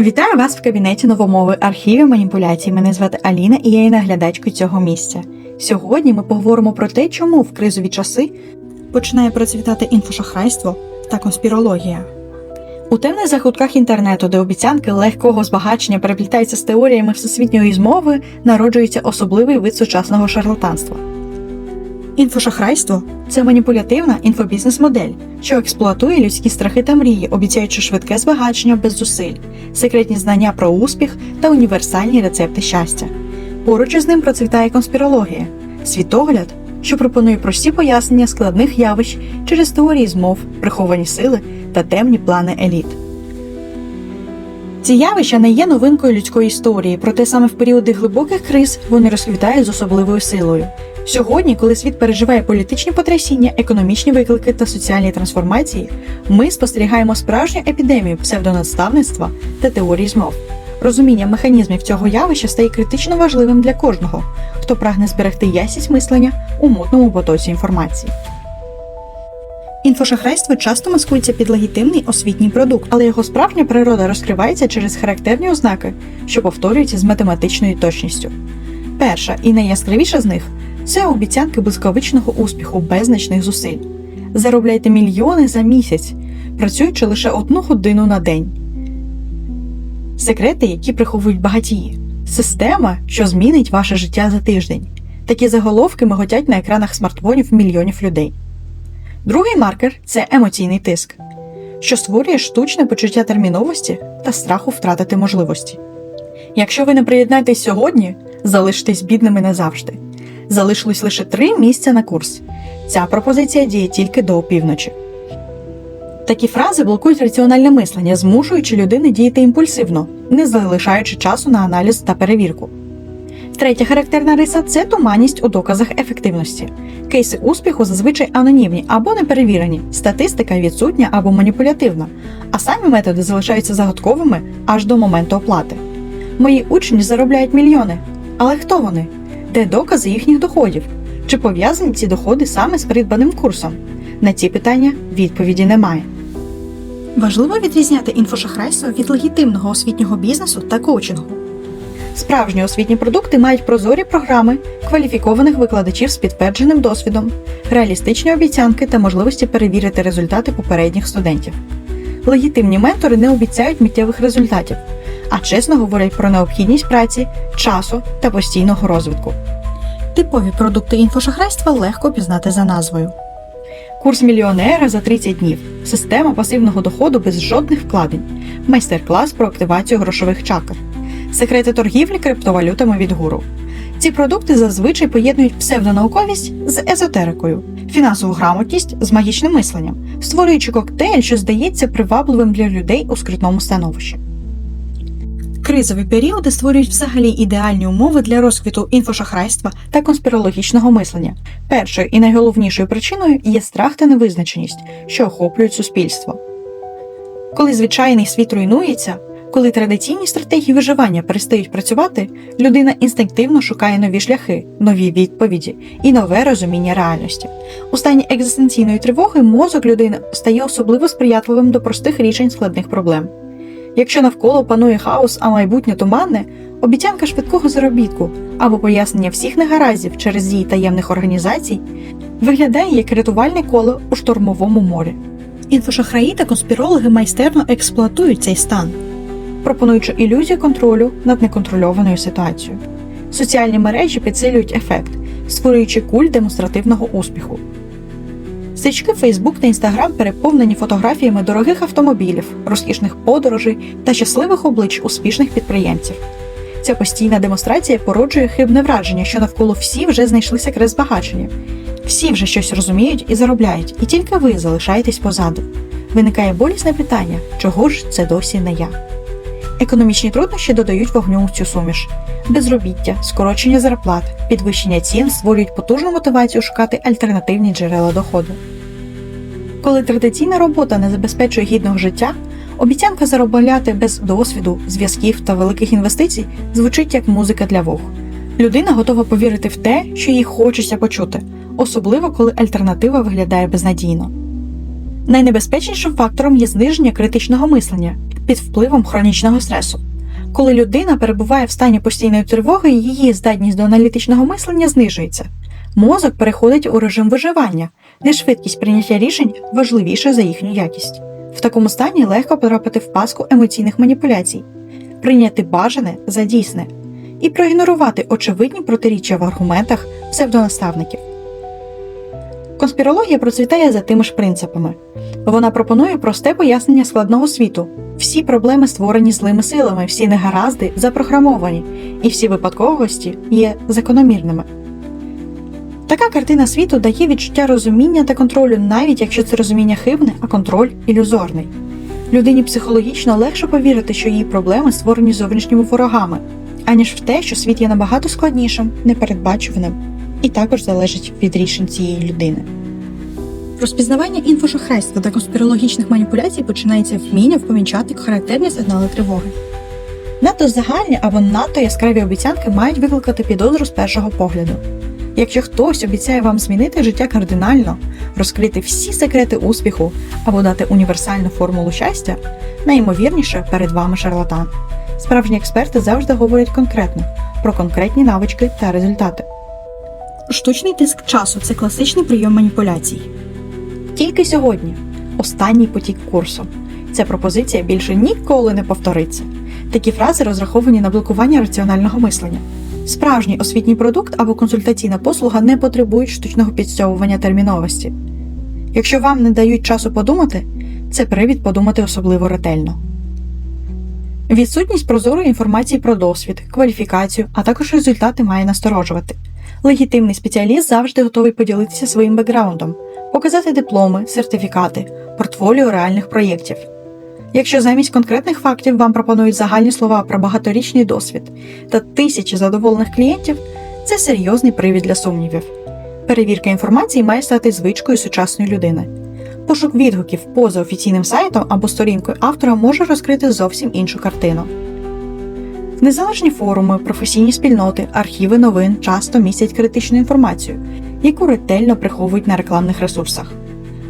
Вітаю вас в кабінеті новомови архівів маніпуляцій. Мене звати Аліна і я є наглядачкою цього місця. Сьогодні ми поговоримо про те, чому в кризові часи починає процвітати інфошахрайство та конспірологія. У темних закутках інтернету, де обіцянки легкого збагачення переплітаються з теоріями всесвітньої змови, народжується особливий вид сучасного шарлатанства. Інфошахрайство це маніпулятивна інфобізнес-модель, що експлуатує людські страхи та мрії, обіцяючи швидке збагачення без зусиль, секретні знання про успіх та універсальні рецепти щастя. Поруч із ним процвітає конспірологія, світогляд, що пропонує прості пояснення складних явищ через теорії змов, приховані сили та темні плани еліт. Ці явища не є новинкою людської історії, проте саме в періоди глибоких криз вони розквітають з особливою силою. Сьогодні, коли світ переживає політичні потрясіння, економічні виклики та соціальні трансформації, ми спостерігаємо справжню епідемію псевдонаставництва та теорій змов. Розуміння механізмів цього явища стає критично важливим для кожного, хто прагне зберегти ясність мислення у мутному потоці інформації. Інфошахрайство часто маскується під легітимний освітній продукт, але його справжня природа розкривається через характерні ознаки, що повторюються з математичною точністю. Перша і найяскравіша з них це обіцянки блискавичного успіху без значних зусиль. Заробляйте мільйони за місяць, працюючи лише одну годину на день. Секрети, які приховують багатії. Система, що змінить ваше життя за тиждень. Такі заголовки миготять на екранах смартфонів мільйонів людей. Другий маркер це емоційний тиск, що створює штучне почуття терміновості та страху втратити можливості. Якщо ви не приєднаєтесь сьогодні, залишитесь бідними назавжди. Залишилось лише три місця на курс. Ця пропозиція діє тільки до опівночі. Такі фрази блокують раціональне мислення, змушуючи людини діяти імпульсивно, не залишаючи часу на аналіз та перевірку. Третя характерна риса це туманність у доказах ефективності. Кейси успіху зазвичай анонімні або неперевірені, статистика відсутня або маніпулятивна, а самі методи залишаються загадковими аж до моменту оплати. Мої учні заробляють мільйони. Але хто вони? Де докази їхніх доходів? Чи пов'язані ці доходи саме з придбаним курсом? На ці питання відповіді немає. Важливо відрізняти інфошахрайство від легітимного освітнього бізнесу та коучингу. Справжні освітні продукти мають прозорі програми, кваліфікованих викладачів з підтвердженим досвідом, реалістичні обіцянки та можливості перевірити результати попередніх студентів. Легітимні ментори не обіцяють миттєвих результатів, а чесно говорять про необхідність праці, часу та постійного розвитку. Типові продукти інфошахрайства легко пізнати за назвою. Курс мільйонера за 30 днів, система пасивного доходу без жодних вкладень, майстер-клас про активацію грошових чакр, секрети торгівлі криптовалютами від гуру. Ці продукти зазвичай поєднують псевдонауковість з езотерикою, фінансову грамотність з магічним мисленням, створюючи коктейль, що здається привабливим для людей у скритному становищі. Кризові періоди створюють взагалі ідеальні умови для розквіту інфошахрайства та конспірологічного мислення. Першою і найголовнішою причиною є страх та невизначеність, що охоплюють суспільство. Коли звичайний світ руйнується, коли традиційні стратегії виживання перестають працювати, людина інстинктивно шукає нові шляхи, нові відповіді і нове розуміння реальності. У стані екзистенційної тривоги мозок людини стає особливо сприятливим до простих рішень складних проблем. Якщо навколо панує хаос, а майбутнє туманне, обіцянка швидкого заробітку або пояснення всіх негараздів через дії таємних організацій виглядає як рятувальне коло у штормовому морі. Інфошахраї та конспірологи майстерно експлуатують цей стан, пропонуючи ілюзію контролю над неконтрольованою ситуацією. Соціальні мережі підсилюють ефект, створюючи культ демонстративного успіху. Стрічки Facebook та Instagram переповнені фотографіями дорогих автомобілів, розкішних подорожей та щасливих облич успішних підприємців. Ця постійна демонстрація породжує хибне враження, що навколо всі вже знайшли секрет збагачення. Всі вже щось розуміють і заробляють, і тільки ви залишаєтесь позаду. Виникає болісне питання, чого ж це досі не я. Економічні труднощі додають вогню у цю суміш. Безробіття, скорочення зарплат, підвищення цін створюють потужну мотивацію шукати альтернативні джерела доходу. Коли традиційна робота не забезпечує гідного життя, обіцянка заробляти без досвіду, зв'язків та великих інвестицій звучить як музика для вух. Людина готова повірити в те, що їй хочеться почути, особливо коли альтернатива виглядає безнадійно. Найнебезпечнішим фактором є зниження критичного мислення. під впливом хронічного стресу. Коли людина перебуває в стані постійної тривоги, її здатність до аналітичного мислення знижується. Мозок переходить у режим виживання, де швидкість прийняття рішень важливіша за їхню якість. В такому стані легко потрапити в паску емоційних маніпуляцій, прийняти бажане за дійсне і проігнорувати очевидні протиріччя в аргументах псевдонаставників. Конспірологія процвітає за тими ж принципами. Вона пропонує просте пояснення складного світу. Всі проблеми створені злими силами, всі негаразди запрограмовані, і всі випадковості є закономірними. Така картина світу дає відчуття розуміння та контролю, навіть якщо це розуміння хибне, а контроль ілюзорний. Людині психологічно легше повірити, що її проблеми створені зовнішніми ворогами, аніж в те, що світ є набагато складнішим, непередбачуваним і також залежить від рішень цієї людини. Розпізнавання інфошахрайства та конспірологічних маніпуляцій починається вміння помічати характерні сигнали тривоги. Надто загальні або надто яскраві обіцянки мають викликати підозру з першого погляду. Якщо хтось обіцяє вам змінити життя кардинально, розкрити всі секрети успіху або дати універсальну формулу щастя, найімовірніше перед вами шарлатан. Справжні експерти завжди говорять конкретно про конкретні навички та результати. Штучний тиск часу це класичний прийом маніпуляцій. Тільки сьогодні останній потік курсу. Ця пропозиція більше ніколи не повториться. Такі фрази розраховані на блокування раціонального мислення. Справжній освітній продукт або консультаційна послуга не потребують штучного підстьовування терміновості. Якщо вам не дають часу подумати, це привід подумати особливо ретельно. Відсутність прозорої інформації про досвід, кваліфікацію, а також результати має насторожувати. Легітимний спеціаліст завжди готовий поділитися своїм бекграундом, показати дипломи, сертифікати, портфоліо реальних проєктів. Якщо замість конкретних фактів вам пропонують загальні слова про багаторічний досвід та тисячі задоволених клієнтів, це серйозний привід для сумнівів. Перевірка інформації має стати звичкою сучасної людини. Пошук відгуків поза офіційним сайтом або сторінкою автора може розкрити зовсім іншу картину. Незалежні форуми, професійні спільноти, архіви новин часто містять критичну інформацію, яку ретельно приховують на рекламних ресурсах.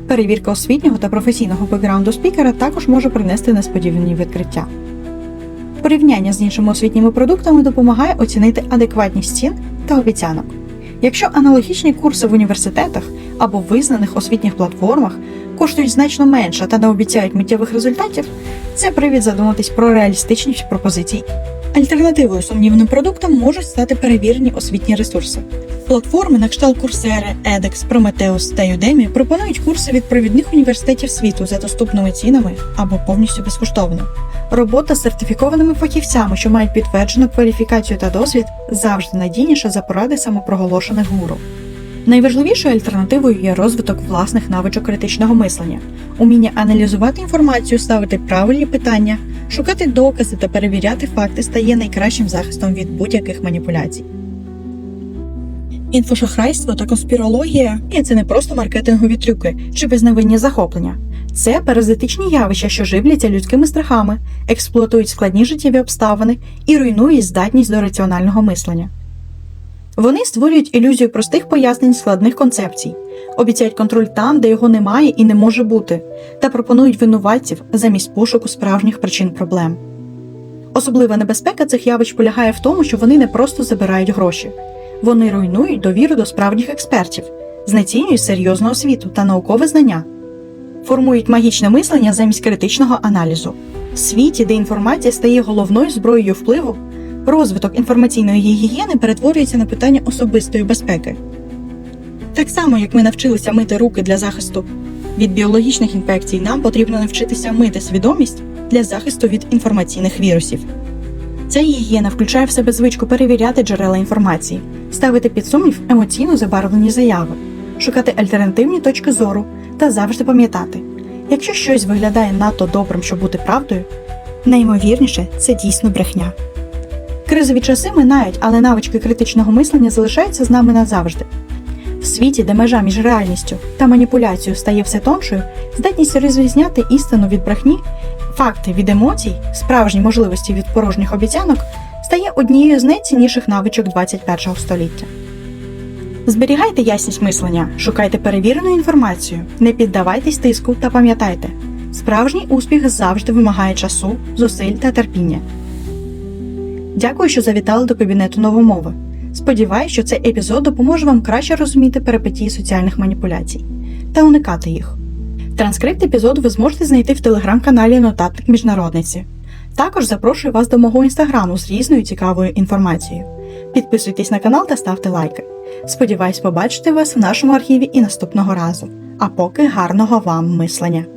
Перевірка освітнього та професійного бекграунду спікера також може принести несподівані відкриття. Порівняння з іншими освітніми продуктами допомагає оцінити адекватність цін та обіцянок. Якщо аналогічні курси в університетах або визнаних освітніх платформах коштують значно менше та не обіцяють миттєвих результатів, це привід задуматись про реалістичність пропозицій. Альтернативою сумнівним продуктам можуть стати перевірені освітні ресурси. Платформи на кшталт Coursera, edX, Prometheus та Udemy пропонують курси від провідних університетів світу за доступними цінами або повністю безкоштовно. Робота з сертифікованими фахівцями, що мають підтверджену кваліфікацію та досвід, завжди надійніша за поради самопроголошених гуру. Найважливішою альтернативою є розвиток власних навичок критичного мислення, уміння аналізувати інформацію, ставити правильні питання, шукати докази та перевіряти факти стає найкращим захистом від будь-яких маніпуляцій. Інфошахрайство та конспірологія і це не просто маркетингові трюки чи безневинні захоплення. Це паразитичні явища, що живляться людськими страхами, експлуатують складні життєві обставини і руйнують здатність до раціонального мислення. Вони створюють ілюзію простих пояснень складних концепцій, обіцяють контроль там, де його немає і не може бути, та пропонують винуватців замість пошуку справжніх причин проблем. Особлива небезпека цих явищ полягає в тому, що вони не просто забирають гроші, вони руйнують довіру до справжніх експертів, знецінюють серйозну освіту та наукове знання, формують магічне мислення замість критичного аналізу. В світі, де інформація стає головною зброєю впливу, розвиток інформаційної гігієни перетворюється на питання особистої безпеки. Так само, як ми навчилися мити руки для захисту від біологічних інфекцій, нам потрібно навчитися мити свідомість для захисту від інформаційних вірусів. Ця гігієна включає в себе звичку перевіряти джерела інформації, ставити під сумнів емоційно забарвлені заяви, шукати альтернативні точки зору та завжди пам'ятати, якщо щось виглядає надто добрим, щоб бути правдою, найімовірніше це дійсно брехня. Кризові часи минають, але навички критичного мислення залишаються з нами назавжди. В світі, де межа між реальністю та маніпуляцією стає все тоншою, здатність розрізняти істину від брехні, факти від емоцій, справжні можливості від порожніх обіцянок стає однією з найцінніших навичок 21 століття. Зберігайте ясність мислення, шукайте перевірену інформацію, не піддавайтесь тиску та пам'ятайте, Справжній успіх завжди вимагає часу, зусиль та терпіння. Дякую, що завітали до кабінету новомови. Сподіваюсь, що цей епізод допоможе вам краще розуміти перипетії соціальних маніпуляцій та уникати їх. Транскрипт епізоду ви зможете знайти в телеграм-каналі Нотатник Міжнародниці. Також запрошую вас до мого інстаграму з різною цікавою інформацією. Підписуйтесь на канал та ставте лайки. Сподіваюсь побачити вас в нашому архіві і наступного разу. А поки гарного вам мислення!